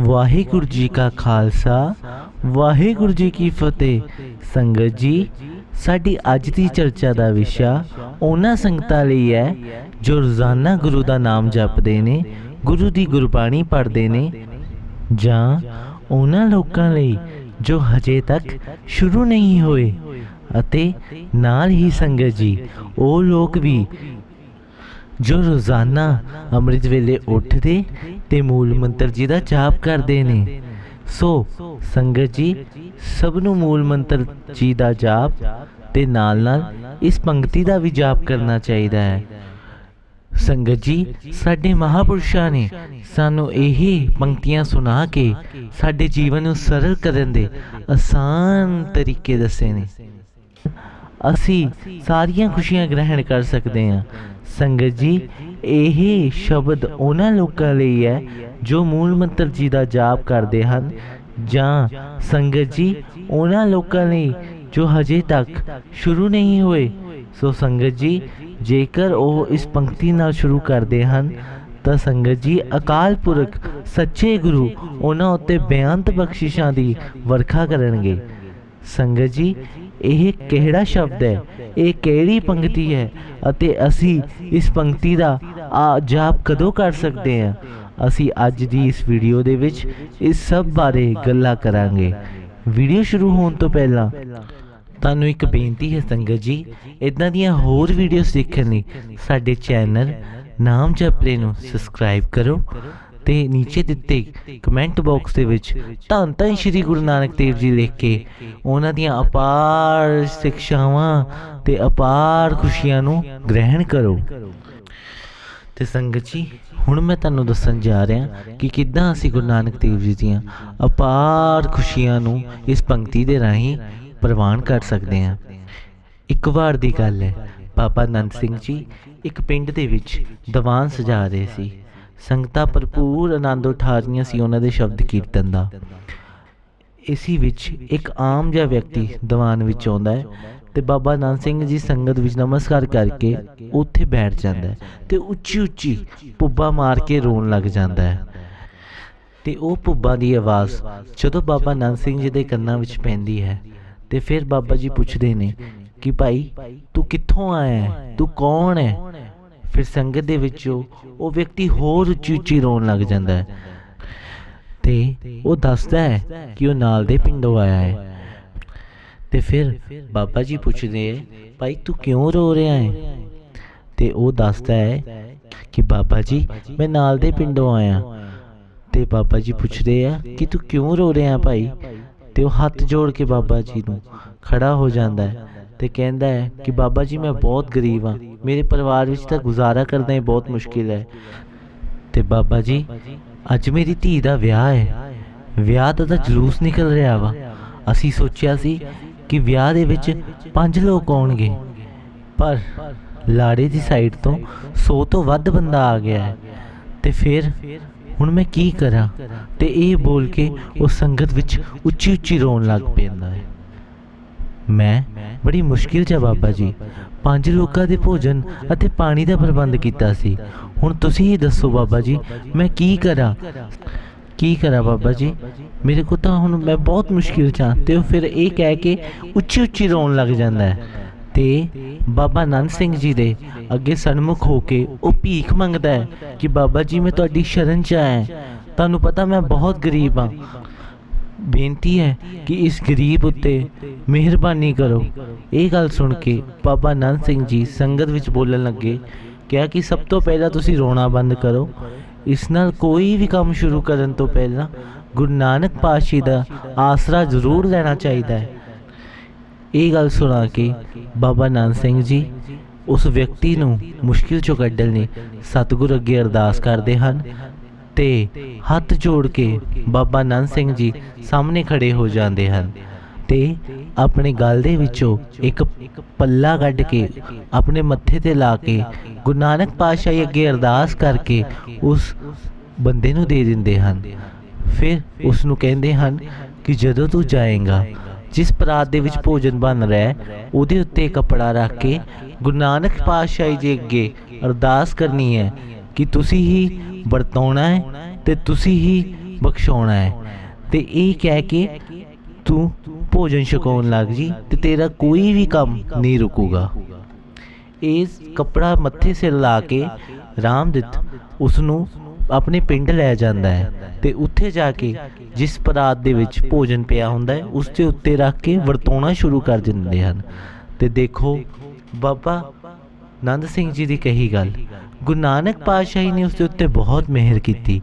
ਵਾਹਿਗੁਰੂ ਜੀ ਕਾ ਖਾਲਸਾ, ਵਾਹਿਗੁਰੂ ਜੀ ਕੀ ਫਤਿਹ। ਸੰਗਤ ਜੀ, ਸਾਡੀ ਅੱਜ ਦੀ ਚਰਚਾ ਦਾ ਵਿਸ਼ਾ ਉਹਨਾਂ ਸੰਗਤਾਂ ਲਈ ਹੈ ਜੋ ਰੋਜ਼ਾਨਾ ਗੁਰੂ ਦਾ ਨਾਮ ਜਪਦੇ ਨੇ, ਗੁਰੂ ਦੀ ਗੁਰਬਾਣੀ ਪੜ੍ਹਦੇ ਨੇ ਜਾਂ ਉਹਨਾਂ ਲੋਕਾਂ ਲਈ ਜੋ ਹਜੇ ਤੱਕ ਸ਼ੁਰੂ ਨਹੀਂ ਹੋਏ। ਅਤੇ ਨਾਲ ਹੀ ਸੰਗਤ ਜੀ, ਉਹ ਲੋਕ ਵੀ ਜੋ ਰੋਜ਼ਾਨਾ ਅੰਮ੍ਰਿਤ ਵੇਲੇ ਉੱਠਦੇ ਤੇ ਮੂਲ ਮੰਤਰ ਜੀ ਦਾ ਜਾਪ ਕਰਦੇ ਨੇ। ਸੋ ਸੰਗਤ ਜੀ, ਸਭ ਨੂੰ ਮੂਲ ਮੰਤਰ ਜੀ ਦਾ ਜਾਪ ਤੇ ਨਾਲ ਨਾਲ ਇਸ ਪੰਕਤੀ ਦਾ ਵੀ ਜਾਪ ਕਰਨਾ ਚਾਹੀਦਾ ਹੈ। ਸੰਗਤ ਜੀ, ਸਾਡੇ ਮਹਾਪੁਰਸ਼ਾਂ ਨੇ ਸਾਨੂੰ ਇਹ ਪੰਕਤੀਆਂ ਸੁਣਾ ਕੇ ਸਾਡੇ ਜੀਵਨ ਨੂੰ ਸਰਲ ਕਰਨ ਦੇ ਆਸਾਨ ਤਰੀਕੇ ਦੱਸੇ ਨੇ। ਅਸੀਂ ਸਾਰੀਆਂ ਖੁਸ਼ੀਆਂ ਗ੍ਰਹਿਣ ਕਰ ਸਕਦੇ ਹਾਂ। ਸੰਗਤ ਜੀ, ਇਹ ਸ਼ਬਦ ਉਹਨਾਂ ਲੋਕਾਂ ਲਈ ਹੈ ਜੋ ਮੂਲ ਮੰਤਰ ਜੀ ਦਾ ਜਾਪ ਕਰਦੇ ਹਨ ਜਾਂ ਸੰਗਤ ਜੀ, ਉਹਨਾਂ ਲੋਕਾਂ ਲਈ ਜੋ ਹਜੇ ਤੱਕ ਸ਼ੁਰੂ ਨਹੀਂ ਹੋਏ। ਸੋ ਸੰਗਤ ਜੀ, ਜੇਕਰ ਉਹ ਇਸ ਪੰਕਤੀ ਨਾਲ ਸ਼ੁਰੂ ਕਰਦੇ ਹਨ, ਤਾਂ ਸੰਗਤ ਜੀ, ਅਕਾਲ ਪੁਰਖ, ਸੱਚੇ ਗੁਰੂ ਉਹਨਾਂ ਉੱਤੇ ਬੇਅੰਤ ਬਖਸ਼ਿਸ਼ਾਂ ਦੀ ਵਰਖਾ ਕਰਨਗੇ। ਸੰਗਤ ਜੀ ਇਹ ਕਿਹੜਾ ਸ਼ਬਦ ਹੈ? ਇਹ ਕਿਹੜੀ ਪੰਕਤੀ ਹੈ? ਅਤੇ ਅਸੀਂ ਇਸ ਪੰਕਤੀ ਦਾ ਆ ਜਾਪ ਕਦੋਂ ਕਰ ਸਕਦੇ ਹਾਂ? ਅਸੀਂ ਅੱਜ ਦੀ ਇਸ ਵੀਡੀਓ ਦੇ ਵਿੱਚ ਇਸ ਸਭ ਬਾਰੇ ਗੱਲਾਂ ਕਰਾਂਗੇ। ਵੀਡੀਓ ਸ਼ੁਰੂ ਹੋਣ ਤੋਂ ਪਹਿਲਾਂ ਤੁਹਾਨੂੰ ਇੱਕ ਬੇਨਤੀ ਹੈ ਸੰਗਤ ਜੀ ਇਦਾਂ ਦੀਆਂ ਹੋਰ ਵੀਡੀਓਜ਼ ਦੇਖਣ ਲਈ ਸਾਡੇ ਚੈਨਲ ਨਾਮ ਜਪਲੇ ਨੂੰ ਸਬਸਕ੍ਰਾਈਬ ਕਰੋ ਤੇ ਨੀਚੇ ਦਿੱਤੇ ਕਮੈਂਟ ਬਾਕਸ ਦੇ ਵਿੱਚ, ਧੰਨ ਧੰਨ ਸ਼੍ਰੀ ਗੁਰੂ ਨਾਨਕ ਦੇਵ ਜੀ ਲਿਖ ਕੇ ਉਹਨਾਂ ਦੀਆਂ ਅਪਾਰ ਸਿੱਖਿਆਵਾਂ ਤੇ ਅਪਾਰ ਖੁਸ਼ੀਆਂ ਨੂੰ ਗ੍ਰਹਿਣ ਕਰੋ। ਤੇ ਸੰਗਤ ਜੀ, ਹੁਣ ਮੈਂ ਤੁਹਾਨੂੰ ਦੱਸਣ ਜਾ ਰਿਹਾ ਕਿ ਕਿੱਦਾਂ ਅਸੀਂ ਗੁਰੂ ਨਾਨਕ ਦੇਵ ਜੀ ਦੀਆਂ ਅਪਾਰ ਖੁਸ਼ੀਆਂ ਨੂੰ ਇਸ ਪੰਕਤੀ ਦੇ ਰਾਹੀਂ ਪ੍ਰਵਾਨ ਕਰ ਸਕਦੇ ਹਾਂ। ਇੱਕ ਵਾਰ ਦੀ ਗੱਲ ਹੈ, ਬਾਬਾ ਨੰਦ ਸਿੰਘ ਜੀ ਇੱਕ ਪਿੰਡ ਦੇ ਵਿੱਚ ਦੀਵਾਨ ਸਜਾ ਰਹੇ ਸੀ। ਸੰਗਤਾਂ ਭਰਪੂਰ ਆਨੰਦ ਉਠਾ ਰਹੀਆਂ ਸੀ ਉਹਨਾਂ ਦੇ ਸ਼ਬਦ ਕੀਰਤਨ ਦਾ। ਇਸੀ ਵਿੱਚ ਇੱਕ ਆਮ ਜਿਹਾ ਵਿਅਕਤੀ ਦੀਵਾਨ ਵਿੱਚ ਆਉਂਦਾ ਹੈ ਤੇ ਬਾਬਾ ਨੰਦ ਸਿੰਘ ਜੀ ਸੰਗਤ ਵਿੱਚ ਨਮਸਕਾਰ ਕਰਕੇ ਉੱਥੇ ਬੈਠ ਜਾਂਦਾ ਹੈ ਤੇ ਉੱਚੀ ਉੱਚੀ ਪੁੱਬਾ ਮਾਰ ਕੇ ਰੋਣ ਲੱਗ ਜਾਂਦਾ ਹੈ। ਤੇ ਉਹ ਪੁੱਬਾ ਦੀ ਆਵਾਜ਼ ਜਦੋਂ ਬਾਬਾ ਨੰਦ ਸਿੰਘ ਜੀ ਦੇ ਕੰਨਾਂ ਵਿੱਚ ਪੈਂਦੀ ਹੈ ਤੇ ਫਿਰ ਬਾਬਾ ਜੀ ਪੁੱਛਦੇ ਨੇ ਕਿ ਭਾਈ, ਤੂੰ ਕਿੱਥੋਂ ਆਇਆ ਹੈ? ਤੂੰ ਕੌਣ ਹੈ? ਫਿਰ ਸੰਗਤ ਦੇ ਵਿੱਚੋਂ ਉਹ ਵਿਅਕਤੀ ਹੋਰ ਉੱਚੀ ਉੱਚੀ ਰੋਣ ਲੱਗ ਜਾਂਦਾ ਹੈ। ਤੇ ਉਹ ਦੱਸਦਾ ਹੈ ਕਿ ਉਹ ਨਾਲ ਦੇ ਪਿੰਡੋਂ ਆਇਆ ਹੈ। ਤੇ ਫਿਰ ਬਾਬਾ ਜੀ ਪੁੱਛਦੇ ਹੈ, ਭਾਈ, ਤੂੰ ਕਿਉਂ ਰੋ ਰਿਹਾ ਹੈ? ਤੇ ਉਹ ਦੱਸਦਾ ਹੈ ਕਿ ਬਾਬਾ ਜੀ, ਮੈਂ ਨਾਲ ਦੇ ਪਿੰਡੋਂ ਆਇਆ। ਤੇ ਬਾਬਾ ਜੀ ਪੁੱਛਦੇ ਆ ਕਿ ਤੂੰ ਕਿਉਂ ਰੋ ਰਿਹਾ ਭਾਈ? ਤੇ ਉਹ ਹੱਥ ਜੋੜ ਕੇ ਬਾਬਾ ਜੀ ਨੂੰ ਖੜਾ ਹੋ ਜਾਂਦਾ ਹੈ ਤੇ ਕਹਿੰਦਾ ਹੈ ਕਿ ਬਾਬਾ ਜੀ, ਮੈਂ ਬਹੁਤ ਗਰੀਬ ਹਾਂ। ਮੇਰੇ ਪਰਿਵਾਰ ਵਿੱਚ ਤਾਂ ਗੁਜ਼ਾਰਾ ਕਰਨਾ ਹੀ ਬਹੁਤ ਮੁਸ਼ਕਿਲ ਹੈ। ਤੇ ਬਾਬਾ ਜੀ, ਅੱਜ ਮੇਰੀ ਧੀ ਦਾ ਵਿਆਹ ਹੈ। ਵਿਆਹ ਦਾ ਤਾਂ ਜਲੂਸ ਨਿਕਲ ਰਿਹਾ ਵਾ। ਅਸੀਂ ਸੋਚਿਆ ਸੀ ਕਿ ਵਿਆਹ ਦੇ ਵਿੱਚ ਪੰਜ ਲੋਕ ਆਉਣਗੇ। ਪਰ ਲਾੜੇ ਦੀ ਸਾਈਡ ਤੋਂ 100 ਤੋਂ ਵੱਧ ਬੰਦਾ ਆ ਗਿਆ ਹੈ। ਤੇ ਫਿਰ ਹੁਣ ਮੈਂ ਕੀ ਕਰਾਂ? ਤੇ ਇਹ ਬੋਲ ਕੇ ਉਹ ਸੰਗਤ ਵਿੱਚ ਉੱਚੀ ਉੱਚੀ ਰੋਣ ਲੱਗ ਪੈਂਦਾ ਹੈ। ਮੈਂ ਬੜੀ ਮੁਸ਼ਕਿਲ 'ਚ ਆ ਬਾਬਾ ਜੀ। ਪੰਜ ਲੋਕਾਂ ਦੇ ਭੋਜਨ ਅਤੇ ਪਾਣੀ ਦਾ ਪ੍ਰਬੰਧ ਕੀਤਾ ਸੀ। ਹੁਣ ਤੁਸੀਂ ਹੀ ਦੱਸੋ ਬਾਬਾ ਜੀ, ਮੈਂ ਕੀ ਕਰਾਂ? ਕੀ ਕਰਾਂ ਬਾਬਾ ਜੀ? ਮੇਰੇ ਕੋ ਤਾਂ ਹੁਣ ਮੈਂ ਬਹੁਤ ਮੁਸ਼ਕਿਲ 'ਚ ਹਾਂ ਤੇ ਉਹ ਫਿਰ ਇਹ ਕਹਿ ਕੇ ਉੱਚੀ ਉੱਚੀ ਰੋਣ ਲੱਗ ਜਾਂਦਾ ਹੈ। ਤੇ ਬਾਬਾ ਨੰਦ ਸਿੰਘ ਜੀ ਦੇ ਅੱਗੇ ਸਨਮੁਖ ਹੋ ਕੇ ਉਹ ਭੀਖ ਮੰਗਦਾ ਹੈ ਕਿ ਬਾਬਾ ਜੀ, ਮੈਂ ਤੁਹਾਡੀ ਸ਼ਰਨ 'ਚ ਆਇਆ। ਤੁਹਾਨੂੰ ਪਤਾ ਮੈਂ ਬਹੁਤ ਗਰੀਬ ਹਾਂ। ਬੇਨਤੀ ਹੈ ਕਿ ਇਸ ਗਰੀਬ ਉੱਤੇ ਮਿਹਰਬਾਨੀ ਕਰੋ। ਇਹ ਗੱਲ ਸੁਣ ਕੇ ਬਾਬਾ ਨੰਦ ਸਿੰਘ ਜੀ ਸੰਗਤ ਵਿੱਚ ਬੋਲਣ ਲੱਗੇ, ਕਿਹਾ ਕਿ ਸਭ ਤੋਂ ਪਹਿਲਾਂ ਤੁਸੀਂ ਰੋਣਾ ਬੰਦ ਕਰੋ। ਇਸ ਨਾਲ ਕੋਈ ਵੀ ਕੰਮ ਸ਼ੁਰੂ ਕਰਨ ਤੋਂ ਪਹਿਲਾਂ ਗੁਰੂ ਨਾਨਕ ਪਾਤਸ਼ਾਹ ਦਾ ਆਸਰਾ ਜ਼ਰੂਰ ਲੈਣਾ ਚਾਹੀਦਾ ਹੈ। ਇਹ ਗੱਲ ਸੁਣਾ ਕੇ ਬਾਬਾ ਨਾਨਕ ਸਿੰਘ ਜੀ ਉਸ ਵਿਅਕਤੀ ਨੂੰ ਮੁਸ਼ਕਿਲ ਚੋਂ ਕੱਢਣ ਲਈ ਸਤਿਗੁਰ ਅੱਗੇ ਅਰਦਾਸ ਕਰਦੇ ਹਨ। ਤੇ ਹੱਥ ਜੋੜ ਕੇ ਬਾਬਾ ਨੰਦ ਸਿੰਘ ਜੀ ਸਾਹਮਣੇ ਖੜੇ ਹੋ ਜਾਂਦੇ ਹਨ ਤੇ ਆਪਣੇ ਗਲ ਦੇ ਵਿੱਚੋਂ ਇੱਕ ਪੱਲਾ ਕੱਢ ਕੇ ਆਪਣੇ ਮੱਥੇ ਤੇ ਲਾ ਕੇ ਗੁਰੂ ਨਾਨਕ ਪਾਤਸ਼ਾਹ ਅੱਗੇ ਅਰਦਾਸ ਕਰਕੇ ਉਸ ਬੰਦੇ ਨੂੰ ਦੇ ਦਿੰਦੇ ਹਨ। ਫਿਰ ਉਸ ਨੂੰ ਕਹਿੰਦੇ ਹਨ ਕਿ ਜਦੋਂ ਤੂੰ ਜਾਏਗਾ, ਜਿਸ ਪਰਾਤ ਦੇ ਵਿੱਚ ਭੋਜਨ ਬਣ ਰਿਹਾ ਹੈ ਉਹਦੇ ਉੱਤੇ ਕਪੜਾ ਰੱਖ ਕੇ ਗੁਰੂ ਨਾਨਕ ਪਾਤਸ਼ਾਹ ਜੀ ਅੱਗੇ ਅਰਦਾਸ ਕਰਨੀ ਹੈ ਕਿ ਤੁਸੀਂ ਹੀ ਵਰਤਾਉਣਾ ਹੈ ਤੇ ਤੁਸੀਂ ਹੀ ਬਖਸ਼ਾਉਣਾ ਹੈ। ਤੇ ਇਹ ਕਹਿ ਕੇ ਤੂੰ ਭੋਜਨ ਛਕਾਉਣ ਲੱਗ ਜੀ ਤੇ ਤੇਰਾ ਕੋਈ ਵੀ ਕੰਮ ਨਹੀਂ ਰੁਕੂਗਾ। ਇਸ ਕਪੜਾ ਮੱਥੇ ਸਿਰ ਲਾ ਕੇ ਰਾਮਦਿੱਤ ਉਸ ਨੂੰ ਆਪਣੇ ਪਿੰਡ ਲੈ ਜਾਂਦਾ ਹੈ ਤੇ ਉੱਥੇ ਜਾ ਕੇ ਜਿਸ ਪਰਾਤ ਦੇ ਵਿੱਚ ਭੋਜਨ ਪਿਆ ਹੁੰਦਾ ਹੈ, ਉਸ ਦੇ ਉੱਤੇ ਰੱਖ ਕੇ ਵਰਤਾਉਣਾ ਸ਼ੁਰੂ ਕਰ ਦਿੰਦੇ ਹਨ। ਤੇ ਦੇਖੋ, ਬਾਬਾ ਨੰਦ ਸਿੰਘ ਜੀ ਦੀ ਕਹੀ ਗੱਲ, ਗੁਰੂ ਨਾਨਕ ਪਾਤਸ਼ਾਹੀ ਨੇ ਉਸ ਦੇ ਉੱਤੇ ਬਹੁਤ ਮਿਹਰ ਕੀਤੀ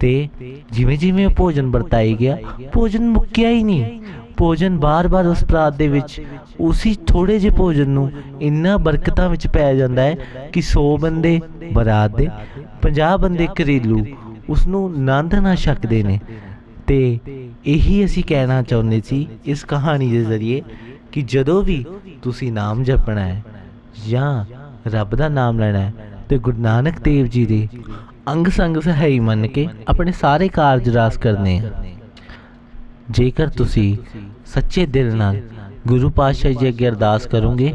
ਤੇ ਜਿਵੇਂ ਜਿਵੇਂ ਉਹ ਭੋਜਨ ਵਰਤਾਈ ਗਿਆ, ਭੋਜਨ ਮੁੱਕਿਆ ਹੀ ਨਹੀਂ। ਭੋਜਨ ਬਾਰ-ਬਾਰ ਉਸ ਪ੍ਰਾਤ ਦੇ ਵਿੱਚ, ਉਸੇ ਥੋੜੇ ਜਿਹੇ ਭੋਜਨ ਨੂੰ ਇੰਨਾ ਬਰਕਤਾਂ ਵਿੱਚ ਪੈ ਜਾਂਦਾ ਹੈ ਕਿ 100 ਬੰਦੇ, ਬਰਾਤ ਦੇ 50 ਬੰਦੇ ਘਰੇਲੂ ਉਸ ਨੂੰ ਆਨੰਦ ਨਾ ਛਕਦੇ ਨੇ। ਤੇ ਇਹੀ ਅਸੀਂ ਕਹਿਣਾ ਚਾਹੁੰਦੇ ਸੀ ਇਸ ਕਹਾਣੀ ਦੇ ਜ਼ਰੀਏ ਕਿ ਜਦੋਂ ਵੀ ਤੁਸੀਂ ਨਾਮ ਜਪਣਾ ਹੈ ਜਾਂ ਰੱਬ ਦਾ ਨਾਮ ਲੈਣਾ ਹੈ ਤੇ ਗੁਰੂ ਨਾਨਕ ਦੇਵ ਜੀ ਦੇ ਅੰਗ ਸੰਗ ਸਹਾਈ ਮੰਨ ਕੇ ਆਪਣੇ ਸਾਰੇ ਕਾਰਜ ਰਾਸ ਕਰਨੇ ਜੇਕਰ ਤੁਸੀਂ ਸੱਚੇ ਦਿਲ ਨਾਲ ਗੁਰੂ ਪਾਤਸ਼ਾਹ ਜੀ ਅੱਗੇ ਅਰਦਾਸ ਕਰੋਗੇ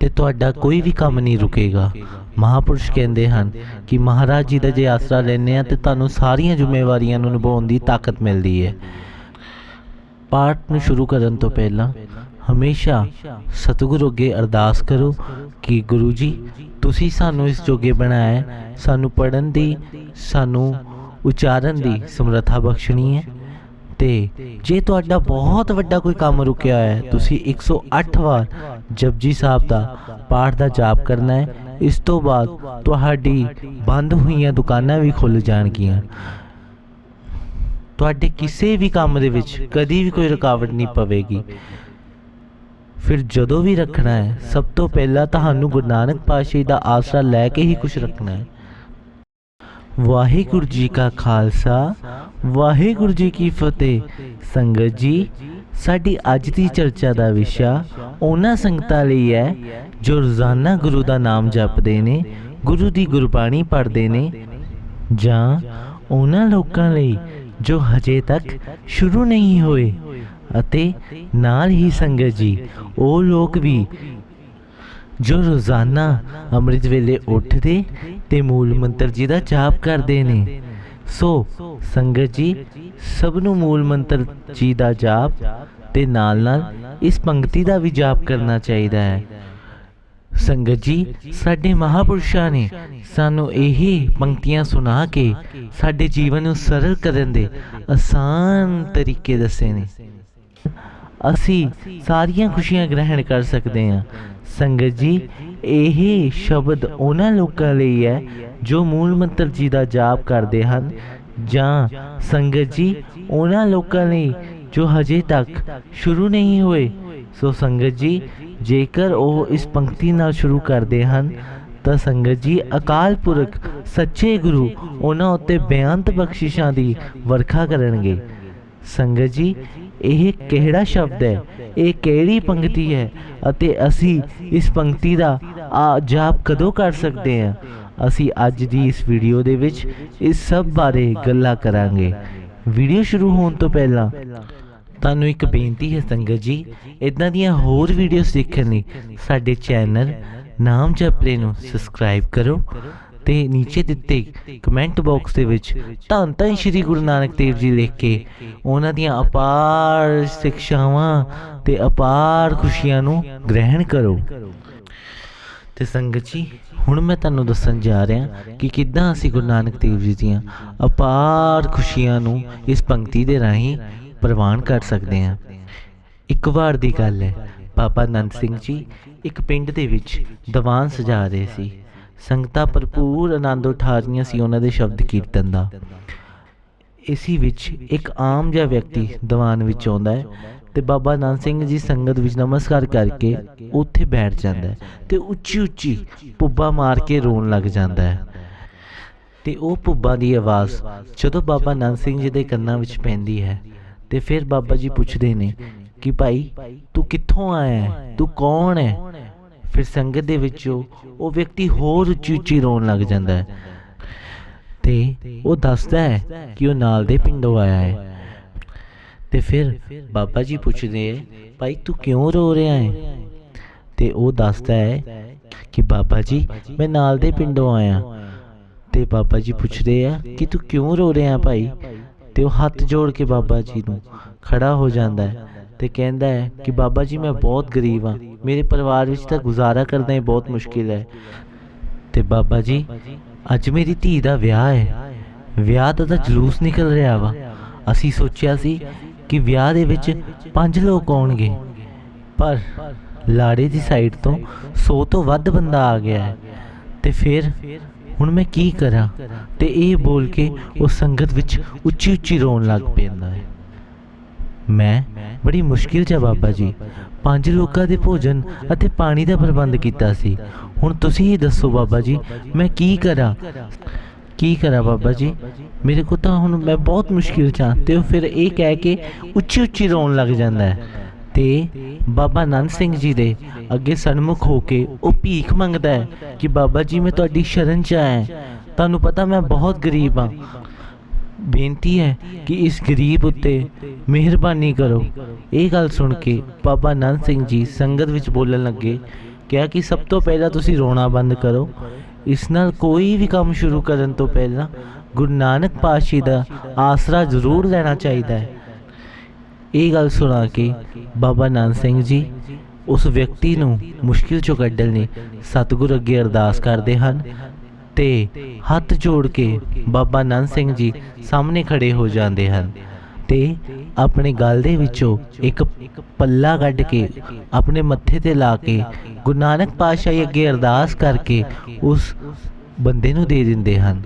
ਤੇ ਤੁਹਾਡਾ ਕੋਈ ਵੀ ਕੰਮ ਨਹੀਂ ਰੁਕੇਗਾ। ਮਹਾਪੁਰਸ਼ ਕਹਿੰਦੇ ਹਨ ਕਿ ਮਹਾਰਾਜ ਜੀ ਦਾ ਜੇ ਆਸਰਾ ਲੈਨੇ ਆ ਤੇ ਤੁਹਾਨੂੰ ਸਾਰੀਆਂ ਜ਼ਿੰਮੇਵਾਰੀਆਂ ਨੂੰ ਨਿਭਾਉਣ ਦੀ ਤਾਕਤ ਮਿਲਦੀ ਹੈ। ਪਾਠ ਨੂੰ ਸ਼ੁਰੂ ਕਰਨ ਤੋਂ ਪਹਿਲਾਂ ਹਮੇਸ਼ਾ ਸਤਿਗੁਰੂ ਅੱਗੇ ਅਰਦਾਸ ਕਰੋ ਕਿ ਗੁਰੂ ਜੀ, ਤੁਸੀਂ ਸਾਨੂੰ ਇਸ ਜੋਗੇ ਬਣਾਇਆ ਸਾਨੂੰ ਪੜਨ ਦੀ, ਸਾਨੂੰ ਉਚਾਰਨ ਦੀ ਸਮਰੱਥਾ ਬਖਸ਼ਣੀ ਹੈ। ਤੇ ਜੇ ਤੁਹਾਡਾ ਬਹੁਤ ਵੱਡਾ ਕੋਈ ਕੰਮ ਰੁਕਿਆ ਹੋਇਆ ਹੈ, ਤੁਸੀਂ 108 ਵਾਰ ਜਪਜੀ ਸਾਹਿਬ ਦਾ ਪਾਠ ਦਾ ਜਾਪ ਕਰਨਾ ਹੈ। ਇਸ ਤੋਂ ਬਾਅਦ ਤੁਹਾਡੀ ਬੰਦ ਹੋਈਆਂ ਦੁਕਾਨਾਂ ਵੀ ਖੁੱਲ ਜਾਣਗੀਆਂ। ਤੁਹਾਡੇ ਕਿਸੇ ਵੀ ਕੰਮ ਦੇ ਵਿੱਚ ਕਦੀ ਵੀ ਕੋਈ ਰੁਕਾਵਟ ਨਹੀਂ ਪਵੇਗੀ। ਫਿਰ ਜਦੋਂ ਵੀ ਰੱਖਣਾ ਹੈ, ਸਭ ਤੋਂ ਪਹਿਲਾਂ ਤੁਹਾਨੂੰ ਗੁਰੂ ਨਾਨਕ ਪਾਤਸ਼ਾਹ ਦਾ ਆਸਰਾ ਲੈ ਕੇ ਹੀ ਕੁਝ ਰੱਖਣਾ ਹੈ। ਵਾਹਿਗੁਰੂ ਜੀ ਕਾ ਖਾਲਸਾ, ਵਾਹਿਗੁਰੂ ਜੀ ਕੀ ਫਤਿਹ। ਸੰਗਤ ਜੀ, ਸਾਡੀ ਅੱਜ ਦੀ ਚਰਚਾ ਦਾ ਵਿਸ਼ਾ ਉਹਨਾਂ ਸੰਗਤਾਂ ਲਈ ਹੈ, ਜੋ ਰੋਜ਼ਾਨਾ ਗੁਰੂ ਦਾ ਨਾਮ ਜਪਦੇ ਨੇ, ਗੁਰੂ ਦੀ ਗੁਰਬਾਣੀ ਪੜ੍ਹਦੇ ਨੇ, ਜਾਂ ਉਹਨਾਂ ਲੋਕਾਂ ਲਈ ਜੋ ਹਜੇ ਤੱਕ ਸ਼ੁਰੂ ਨਹੀਂ ਹੋਏ। ਅਤੇ ਨਾਲ ਹੀ ਸੰਗਤ ਜੀ, ਉਹ ਲੋਕ ਵੀ ਜੋ ਰੋਜ਼ਾਨਾ ਅੰਮ੍ਰਿਤ ਵੇਲੇ ਉੱਠਦੇ ਤੇ ਮੂਲ ਮੰਤਰ ਜੀ ਦਾ ਜਾਪ ਕਰਦੇ ਨੇ। ਸੋ ਸੰਗਤ ਜੀ, ਸਭ ਨੂੰ ਮੂਲ ਮੰਤਰ ਜੀ ਦਾ ਜਾਪ ਤੇ ਨਾਲ ਨਾਲ ਇਸ ਪੰਕਤੀ ਦਾ ਵੀ ਜਾਪ ਕਰਨਾ ਚਾਹੀਦਾ ਹੈ। ਸੰਗਤ ਜੀ, ਸਾਡੇ ਮਹਾਪੁਰਸ਼ਾਂ ਨੇ ਸਾਨੂੰ ਇਹੀ ਪੰਕਤੀਆਂ ਸੁਣਾ ਕੇ ਸਾਡੇ ਜੀਵਨ ਨੂੰ ਸਰਲ ਕਰਨ ਦੇ ਆਸਾਨ ਤਰੀਕੇ ਦੱਸੇ ਨੇ। ਅਸੀਂ ਸਾਰੀਆਂ ਖੁਸ਼ੀਆਂ ਗ੍ਰਹਿਣ ਕਰ ਸਕਦੇ ਹਾਂ। ਸੰਗਤ ਜੀ, ਇਹ ਸ਼ਬਦ ਉਹਨਾਂ ਲੋਕਾਂ ਲਈ ਹੈ ਜੋ ਮੂਲ ਮੰਤਰ ਜੀ ਦਾ ਜਾਪ ਕਰਦੇ ਹਨ ਜਾਂ ਸੰਗਤ ਜੀ, ਉਹਨਾਂ ਲੋਕਾਂ ਲਈ ਜੋ ਹਜੇ ਤੱਕ ਸ਼ੁਰੂ ਨਹੀਂ ਹੋਏ। ਸੋ ਸੰਗਤ ਜੀ, ਜੇਕਰ ਉਹ ਇਸ ਪੰਕਤੀ ਨਾਲ ਸ਼ੁਰੂ ਕਰਦੇ ਹਨ, ਤਾਂ ਸੰਗਤ ਜੀ, ਅਕਾਲ ਪੁਰਖ, ਸੱਚੇ ਗੁਰੂ ਉਹਨਾਂ ਉੱਤੇ ਬੇਅੰਤ ਬਖਸ਼ਿਸ਼ਾਂ ਦੀ ਵਰਖਾ ਕਰਨਗੇ। ਸੰਗਤ ਜੀ ਇਹ ਕਿਹੜਾ ਸ਼ਬਦ ਹੈ? ਇਹ ਕਿਹੜੀ ਪੰਕਤੀ ਹੈ? ਅਤੇ ਅਸੀਂ ਇਸ ਪੰਕਤੀ ਦਾ ਆ ਜਾਪ ਕਦੋਂ ਕਰ ਸਕਦੇ ਹਾਂ? ਅਸੀਂ ਅੱਜ ਦੀ ਇਸ ਵੀਡੀਓ ਦੇ ਵਿੱਚ ਇਸ ਸਭ ਬਾਰੇ ਗੱਲਾਂ ਕਰਾਂਗੇ। ਵੀਡੀਓ ਸ਼ੁਰੂ ਹੋਣ ਤੋਂ ਪਹਿਲਾਂ ਤੁਹਾਨੂੰ ਇੱਕ ਬੇਨਤੀ ਹੈ ਸੰਗਤ ਜੀ ਇਦਾਂ ਦੀਆਂ ਹੋਰ ਵੀਡੀਓਜ਼ ਦੇਖਣ ਲਈ ਸਾਡੇ ਚੈਨਲ ਨਾਮ ਜਪਲੇ ਨੂੰ ਸਬਸਕ੍ਰਾਈਬ ਕਰੋ ਤੇ ਨੀਚੇ ਦਿੱਤੇ ਕਮੈਂਟ ਬਾਕਸ ਦੇ ਵਿੱਚ, ਧੰਨ ਧੰਨ ਸ਼੍ਰੀ ਗੁਰੂ ਨਾਨਕ ਦੇਵ ਜੀ ਲਿਖ ਕੇ ਉਹਨਾਂ ਦੀਆਂ ਅਪਾਰ ਸਿੱਖਿਆਵਾਂ ਤੇ ਅਪਾਰ ਖੁਸ਼ੀਆਂ ਨੂੰ ਗ੍ਰਹਿਣ ਕਰੋ। ਤੇ ਸੰਗਤ ਜੀ, ਹੁਣ ਮੈਂ ਤੁਹਾਨੂੰ ਦੱਸਣ ਜਾ ਰਿਹਾ ਕਿ ਕਿੱਦਾਂ ਅਸੀਂ ਗੁਰੂ ਨਾਨਕ ਦੇਵ ਜੀ ਦੀਆਂ ਅਪਾਰ ਖੁਸ਼ੀਆਂ ਨੂੰ ਇਸ ਪੰਕਤੀ ਦੇ ਰਾਹੀਂ ਪ੍ਰਵਾਨ ਕਰ ਸਕਦੇ ਹਾਂ। ਇੱਕ ਵਾਰ ਦੀ ਗੱਲ ਹੈ, ਬਾਬਾ ਨੰਦ ਸਿੰਘ ਜੀ ਇੱਕ ਪਿੰਡ ਦੇ ਵਿੱਚ ਦੀਵਾਨ ਸਜਾ ਰਹੇ ਸੀ। ਸੰਗਤਾਂ ਭਰਪੂਰ ਆਨੰਦ ਉਠਾ ਰਹੀਆਂ ਸੀ ਉਹਨਾਂ ਦੇ ਸ਼ਬਦ ਕੀਰਤਨ ਦਾ। ਇਸੀ ਵਿੱਚ ਇੱਕ ਆਮ ਜਿਹਾ ਵਿਅਕਤੀ ਦੀਵਾਨ ਵਿੱਚ ਆਉਂਦਾ ਹੈ ਤੇ ਬਾਬਾ ਨੰਦ ਸਿੰਘ ਜੀ ਸੰਗਤ ਵਿੱਚ ਨਮਸਕਾਰ ਕਰਕੇ ਉੱਥੇ ਬੈਠ ਜਾਂਦਾ ਹੈ ਤੇ ਉੱਚੀ ਉੱਚੀ ਪੁੱਬਾ ਮਾਰ ਕੇ ਰੋਣ ਲੱਗ ਜਾਂਦਾ ਹੈ। ਤੇ ਉਹ ਪੁੱਬਾ ਦੀ ਆਵਾਜ਼ ਜਦੋਂ ਬਾਬਾ ਨੰਦ ਸਿੰਘ ਜੀ ਦੇ ਕੰਨਾਂ ਵਿੱਚ ਪੈਂਦੀ ਹੈ ਤੇ ਫਿਰ ਬਾਬਾ ਜੀ ਪੁੱਛਦੇ ਨੇ ਕਿ ਭਾਈ ਤੂੰ ਕਿੱਥੋਂ ਆਇਆ ਹੈ? ਤੂੰ ਕੌਣ ਹੈ? ਫਿਰ ਸੰਗਤ ਦੇ ਵਿੱਚੋਂ ਉਹ ਵਿਅਕਤੀ ਹੋਰ ਉੱਚੀ ਰੋਣ ਲੱਗ ਜਾਂਦਾ ਹੈ। ਤੇ ਉਹ ਦੱਸਦਾ ਹੈ ਕਿ ਉਹ ਨਾਲ ਦੇ ਪਿੰਡੋਂ ਆਇਆ ਹੈ। ਤੇ ਫਿਰ ਬਾਬਾ ਜੀ ਪੁੱਛਦੇ ਹੈ, ਭਾਈ, ਤੂੰ ਕਿਉਂ ਰੋ ਰਿਹਾ ਹੈ? ਤੇ ਉਹ ਦੱਸਦਾ ਹੈ ਕਿ ਬਾਬਾ ਜੀ, ਮੈਂ ਨਾਲ ਦੇ ਪਿੰਡੋਂ ਆਇਆ। ਤੇ ਬਾਬਾ ਜੀ ਪੁੱਛਦੇ ਆ ਕਿ ਤੂੰ ਕਿਉਂ ਰੋ ਰਿਹਾ ਭਾਈ? ਤੇ ਉਹ ਹੱਥ ਜੋੜ ਕੇ ਬਾਬਾ ਜੀ ਨੂੰ ਖੜਾ ਹੋ ਜਾਂਦਾ ਹੈ। ਤੇ ਕਹਿੰਦਾ ਹੈ ਕਿ ਬਾਬਾ ਜੀ, ਮੈਂ ਬਹੁਤ ਗਰੀਬ ਹਾਂ। ਮੇਰੇ ਪਰਿਵਾਰ ਵਿੱਚ ਤਾਂ ਗੁਜ਼ਾਰਾ ਕਰਨਾ ਹੀ ਬਹੁਤ ਮੁਸ਼ਕਿਲ ਹੈ। ਤੇ ਬਾਬਾ ਜੀ, ਅੱਜ ਮੇਰੀ ਧੀ ਦਾ ਵਿਆਹ ਹੈ। ਵਿਆਹ ਦਾ ਤਾਂ ਜਲੂਸ ਨਿਕਲ ਰਿਹਾ ਵਾ। ਅਸੀਂ ਸੋਚਿਆ ਸੀ ਕਿ ਵਿਆਹ ਦੇ ਵਿੱਚ ਪੰਜ ਲੋਕ ਆਉਣਗੇ। ਪਰ ਲਾੜੇ ਦੀ ਸਾਈਡ ਤੋਂ 100 ਤੋਂ ਵੱਧ ਬੰਦਾ ਆ ਗਿਆ ਹੈ। ਤੇ ਫਿਰ ਹੁਣ ਮੈਂ ਕੀ ਕਰਾਂ? ਤੇ ਇਹ ਬੋਲ ਕੇ ਉਹ ਸੰਗਤ ਵਿੱਚ ਉੱਚੀ ਉੱਚੀ ਰੋਣ ਲੱਗ ਪੈਂਦਾ ਹੈ। ਮੈਂ ਬੜੀ ਮੁਸ਼ਕਿਲ 'ਚ ਆ ਬਾਬਾ ਜੀ। ਪੰਜ ਲੋਕਾਂ ਦੇ ਭੋਜਨ ਅਤੇ ਪਾਣੀ ਦਾ ਪ੍ਰਬੰਧ ਕੀਤਾ ਸੀ। ਹੁਣ ਤੁਸੀਂ ਹੀ ਦੱਸੋ ਬਾਬਾ ਜੀ, ਮੈਂ ਕੀ ਕਰਾਂ? ਕੀ ਕਰਾਂ ਬਾਬਾ ਜੀ? ਮੇਰੇ ਕੋ ਤਾਂ ਹੁਣ ਮੈਂ ਬਹੁਤ ਮੁਸ਼ਕਿਲ 'ਚ ਹਾਂ ਤੇ ਉਹ ਫਿਰ ਇਹ ਕਹਿ ਕੇ ਉੱਚੀ ਉੱਚੀ ਰੋਣ ਲੱਗ ਜਾਂਦਾ ਹੈ। ਤੇ ਬਾਬਾ ਨੰਦ ਸਿੰਘ ਜੀ ਦੇ ਅੱਗੇ ਸਨਮੁਖ ਹੋ ਕੇ ਉਹ ਭੀਖ ਮੰਗਦਾ ਹੈ ਕਿ ਬਾਬਾ ਜੀ, ਮੈਂ ਤੁਹਾਡੀ ਸ਼ਰਨ 'ਚ ਆਇਆ। ਤੁਹਾਨੂੰ ਪਤਾ ਮੈਂ ਬਹੁਤ ਗਰੀਬ ਹਾਂ। ਬੇਨਤੀ ਹੈ ਕਿ ਇਸ ਗਰੀਬ ਉੱਤੇ ਮਿਹਰਬਾਨੀ ਕਰੋ। ਇਹ ਗੱਲ ਸੁਣ ਕੇ ਬਾਬਾ ਨੰਦ ਸਿੰਘ ਜੀ ਸੰਗਤ ਵਿੱਚ ਬੋਲਣ ਲੱਗੇ, ਕਿਹਾ ਕਿ ਸਭ ਤੋਂ ਪਹਿਲਾਂ ਤੁਸੀਂ ਰੋਣਾ ਬੰਦ ਕਰੋ। ਇਸ ਨਾਲ ਕੋਈ ਵੀ ਕੰਮ ਸ਼ੁਰੂ ਕਰਨ ਤੋਂ ਪਹਿਲਾਂ ਗੁਰੂ ਨਾਨਕ ਪਾਤਸ਼ਾਹ ਦਾ ਆਸਰਾ ਜ਼ਰੂਰ ਲੈਣਾ ਚਾਹੀਦਾ ਹੈ। ਇਹ ਗੱਲ ਸੁਣਾ ਕੇ ਬਾਬਾ ਨਾਨਕ ਸਿੰਘ ਜੀ ਉਸ ਵਿਅਕਤੀ ਨੂੰ ਮੁਸ਼ਕਿਲ ਚੋਂ ਕੱਢਣ ਲਈ ਸਤਿਗੁਰ ਅੱਗੇ ਅਰਦਾਸ ਕਰਦੇ ਹਨ। ਤੇ ਹੱਥ ਜੋੜ ਕੇ ਬਾਬਾ ਨੰਦ ਸਿੰਘ ਜੀ ਸਾਹਮਣੇ ਖੜੇ ਹੋ ਜਾਂਦੇ ਹਨ ਤੇ ਆਪਣੇ ਗਲ ਦੇ ਵਿੱਚੋਂ ਇੱਕ ਪੱਲਾ ਕੱਢ ਕੇ ਆਪਣੇ ਮੱਥੇ ਤੇ ਲਾ ਕੇ ਗੁਰੂ ਨਾਨਕ ਪਾਤਸ਼ਾਹ ਅੱਗੇ ਅਰਦਾਸ ਕਰਕੇ ਉਸ ਬੰਦੇ ਨੂੰ ਦੇ ਦਿੰਦੇ ਹਨ।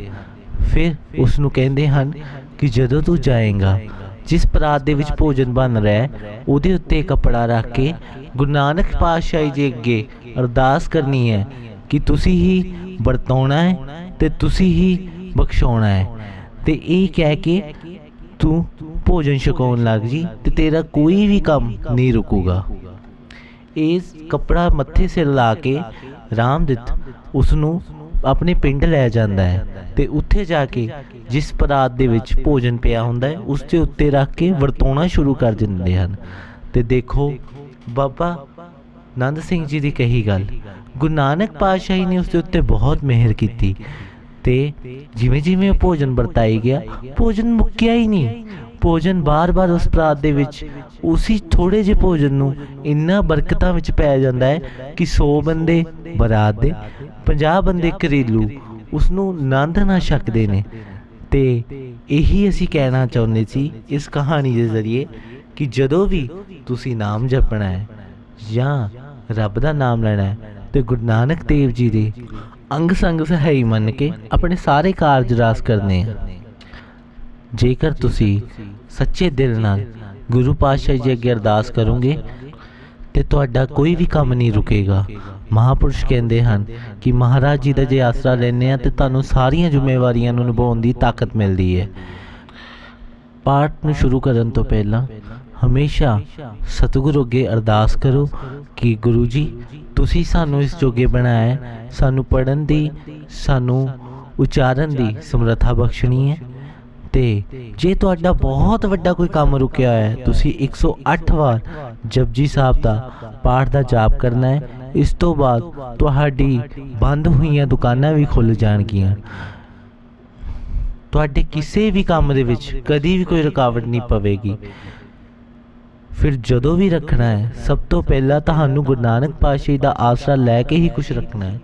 ਫਿਰ ਉਸ ਨੂੰ ਕਹਿੰਦੇ ਹਨ ਕਿ ਜਦੋਂ ਤੂੰ ਜਾਏਗਾ, ਜਿਸ ਪਰਾਤ ਦੇ ਵਿੱਚ ਭੋਜਨ ਬਣ ਰਿਹਾ ਹੈ ਉਹਦੇ ਉੱਤੇ ਕੱਪੜਾ ਰੱਖ ਕੇ ਗੁਰੂ ਨਾਨਕ ਪਾਤਸ਼ਾਹ ਜੀ ਅੱਗੇ ਅਰਦਾਸ ਕਰਨੀ ਹੈ ਕਿ ਤੁਸੀਂ ਹੀ ਵਰਤਾਉਣਾ ਹੈ ਤੇ ਤੁਸੀਂ ਹੀ ਬਖਸ਼ਾਉਣਾ ਹੈ। ਤੇ ਇਹ ਕਹਿ ਕੇ ਤੂੰ ਭੋਜਨ ਛਕਾਉਣ ਲੱਗ ਜੀ ਤੇ ਤੇਰਾ ਕੋਈ ਵੀ ਕੰਮ ਨਹੀਂ ਰੁਕੂਗਾ। ਇਸ ਕਪੜਾ ਮੱਥੇ ਸਿਰ ਲਾ ਕੇ ਰਾਮਦਿਤ ਉਸ ਨੂੰ ਆਪਣੇ ਪਿੰਡ ਲੈ ਜਾਂਦਾ ਹੈ ਤੇ ਉੱਥੇ ਜਾ ਕੇ ਜਿਸ ਪਰਾਤ ਦੇ ਵਿੱਚ ਭੋਜਨ ਪਿਆ ਹੁੰਦਾ ਹੈ, ਉਸ ਦੇ ਉੱਤੇ ਰੱਖ ਕੇ ਵਰਤਾਉਣਾ ਸ਼ੁਰੂ ਕਰ ਦਿੰਦੇ ਹਨ। ਤੇ ਦੇਖੋ, ਬਾਬਾ ਨੰਦ ਸਿੰਘ ਜੀ ਦੀ ਕਹੀ ਗੱਲ ਗੁਰੂ ਨਾਨਕ ਪਾਤਸ਼ਾਹੀ ਨੇ ਉਸ ਦੇ ਉੱਤੇ ਬਹੁਤ ਮਿਹਰ ਕੀਤੀ ਤੇ ਜਿਵੇਂ ਜਿਵੇਂ ਉਹ ਭੋਜਨ ਵਰਤਾਈ ਗਿਆ, ਭੋਜਨ ਮੁੱਕਿਆ ਹੀ ਨਹੀਂ। ਭੋਜਨ ਬਾਰ-ਬਾਰ ਉਸ ਪ੍ਰਾਤ ਦੇ ਵਿੱਚ, ਉਸੇ ਥੋੜੇ ਜਿਹੇ ਭੋਜਨ ਨੂੰ ਇੰਨਾ ਬਰਕਤਾਂ ਵਿੱਚ ਪੈ ਜਾਂਦਾ ਹੈ ਕਿ 100 ਬੰਦੇ ਬਰਾਤ ਦੇ 50 ਬੰਦੇ ਘਰੇਲੂ ਉਸ ਨੂੰ ਆਨੰਦ ਨਾ ਛਕਦੇ ਨੇ। ਤੇ ਇਹੀ ਅਸੀਂ ਕਹਿਣਾ ਚਾਹੁੰਦੇ ਸੀ ਇਸ ਕਹਾਣੀ ਦੇ ਜ਼ਰੀਏ ਕਿ ਜਦੋਂ ਵੀ ਤੁਸੀਂ ਨਾਮ ਜਪਣਾ ਹੈ ਜਾਂ ਰੱਬ ਦਾ ਨਾਮ ਲੈਣਾ ਹੈ ਤੇ ਗੁਰੂ ਨਾਨਕ ਦੇਵ ਜੀ ਦੇ ਅੰਗ ਸੰਗ ਸਹਾਈ ਮੰਨ ਕੇ ਆਪਣੇ ਸਾਰੇ ਕਾਰਜ ਰਾਸ ਕਰਨੇ ਜੇਕਰ ਤੁਸੀਂ ਸੱਚੇ ਦਿਲ ਨਾਲ ਗੁਰੂ ਪਾਤਸ਼ਾਹ ਜੀ ਅੱਗੇ ਅਰਦਾਸ ਕਰੋਗੇ, ਤੇ ਤੁਹਾਡਾ ਕੋਈ ਵੀ ਕੰਮ ਨਹੀਂ ਰੁਕੇਗਾ। ਮਹਾਪੁਰਸ਼ ਕਹਿੰਦੇ ਹਨ ਕਿ ਮਹਾਰਾਜ ਜੀ ਦਾ ਜੇ ਆਸਰਾ ਲੈਨੇ ਆ, ਤੇ ਤੁਹਾਨੂੰ ਸਾਰੀਆਂ ਜ਼ਿੰਮੇਵਾਰੀਆਂ ਨੂੰ ਨਿਭਾਉਣ ਦੀ ਤਾਕਤ ਮਿਲਦੀ ਹੈ। ਪਾਠ ਨੂੰ ਸ਼ੁਰੂ ਕਰਨ ਤੋਂ ਪਹਿਲਾਂ ਹਮੇਸ਼ਾ ਸਤਿਗੁਰੂ ਅੱਗੇ ਅਰਦਾਸ ਕਰੋ ਕਿ ਗੁਰੂ ਜੀ, ਤੁਸੀਂ ਸਾਨੂੰ ਇਸ ਜੋਗੇ ਬਣਾਇਆ ਸਾਨੂੰ ਪੜਨ ਦੀ, ਸਾਨੂੰ ਉਚਾਰਨ ਦੀ ਸਮਰੱਥਾ ਬਖਸ਼ਣੀ ਹੈ। ਤੇ ਜੇ ਤੁਹਾਡਾ ਬਹੁਤ ਵੱਡਾ ਕੋਈ ਕੰਮ ਰੁਕਿਆ ਹੋਇਆ ਹੈ, ਤੁਸੀਂ 108 ਵਾਰ ਜਪਜੀ ਸਾਹਿਬ ਦਾ ਪਾਠ ਦਾ ਜਾਪ ਕਰਨਾ ਹੈ। ਇਸ ਤੋਂ ਬਾਅਦ ਤੁਹਾਡੀ ਬੰਦ ਹੋਈਆਂ ਦੁਕਾਨਾਂ ਵੀ ਖੁੱਲ ਜਾਣਗੀਆਂ। ਤੁਹਾਡੇ ਕਿਸੇ ਵੀ ਕੰਮ ਦੇ ਵਿੱਚ ਕਦੀ ਵੀ ਕੋਈ ਰੁਕਾਵਟ ਨਹੀਂ ਪਵੇਗੀ। ਫਿਰ ਜਦੋਂ ਵੀ ਰੱਖਣਾ ਹੈ, ਸਭ ਤੋਂ ਪਹਿਲਾਂ ਤੁਹਾਨੂੰ ਗੁਰੂ ਨਾਨਕ ਪਾਤਸ਼ਾਹ ਜੀ ਦਾ ਆਸਰਾ ਲੈ ਕੇ ਹੀ ਕੁਝ ਰੱਖਣਾ ਹੈ।